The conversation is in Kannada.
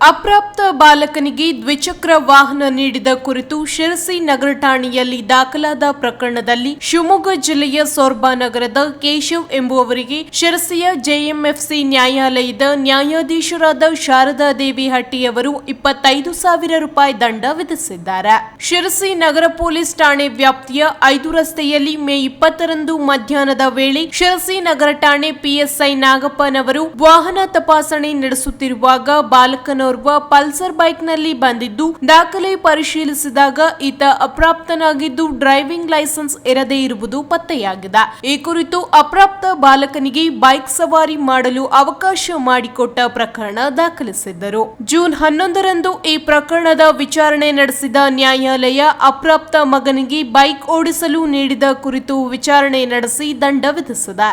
ಅಪ್ರಾಪ್ತ ಬಾಲಕನಿಗೆ ದ್ವಿಚಕ್ರ ವಾಹನ ನೀಡಿದ ಕುರಿತು ಶಿರಸಿ ನಗರ ಠಾಣೆಯಲ್ಲಿ ದಾಖಲಾದ ಪ್ರಕರಣದಲ್ಲಿ ಶಿವಮೊಗ್ಗ ಜಿಲ್ಲೆಯ ಸೊರ್ಬಾ ನಗರದ ಕೇಶವ್ ಎಂಬುವವರಿಗೆ ಶಿರಸಿಯ ಜೆಎಂಎಫ್ಸಿ ನ್ಯಾಯಾಲಯದ ನ್ಯಾಯಾಧೀಶರಾದ ಶಾರದಾ ದೇವಿ ಹಟ್ಟಿಯವರು ಇಪ್ಪತ್ತೈದು ಸಾವಿರ ರೂಪಾಯಿ ದಂಡ ವಿಧಿಸಿದ್ದಾರೆ. ಶಿರಸಿ ನಗರ ಪೊಲೀಸ್ ಠಾಣೆ ವ್ಯಾಪ್ತಿಯ ಐದು ರಸ್ತೆಯಲ್ಲಿ ಮೇ ಇಪ್ಪತ್ತರಂದು ಮಧ್ಯಾಹ್ನದ ವೇಳೆ ಶಿರಸಿ ನಗರ ಠಾಣೆ ಪಿಎಸ್ಐ ನಾಗಪ್ಪನವರು ವಾಹನ ತಪಾಸಣೆ ನಡೆಸುತ್ತಿರುವಾಗ ಬಾಲಕನೋರ್ವ ಪಲ್ಸರ್ ಬೈಕ್ನಲ್ಲಿ ಬಂದಿದ್ದು, ದಾಖಲೆ ಪರಿಶೀಲಿಸಿದಾಗ ಈತ ಅಪ್ರಾಪ್ತನಾಗಿದ್ದು ಡ್ರೈವಿಂಗ್ ಲೈಸೆನ್ಸ್ ಇರದೇ ಇರುವುದು ಪತ್ತೆಯಾಗಿದೆ. ಈ ಕುರಿತು ಅಪ್ರಾಪ್ತ ಬಾಲಕನಿಗೆ ಬೈಕ್ ಸವಾರಿ ಮಾಡಲು ಅವಕಾಶ ಮಾಡಿಕೊಟ್ಟ ಪ್ರಕರಣ ದಾಖಲಿಸಿದ್ದರು. ಜೂನ್ ಹನ್ನೊಂದರಂದು ಈ ಪ್ರಕರಣದ ವಿಚಾರಣೆ ನಡೆಸಿದ ನ್ಯಾಯಾಲಯ ಅಪ್ರಾಪ್ತ ಮಗನಿಗೆ ಬೈಕ್ ಓಡಿಸಲು ನೀಡಿದ ಕುರಿತು ವಿಚಾರಣೆ ನಡೆಸಿ ದಂಡ ವಿಧಿಸಿದೆ.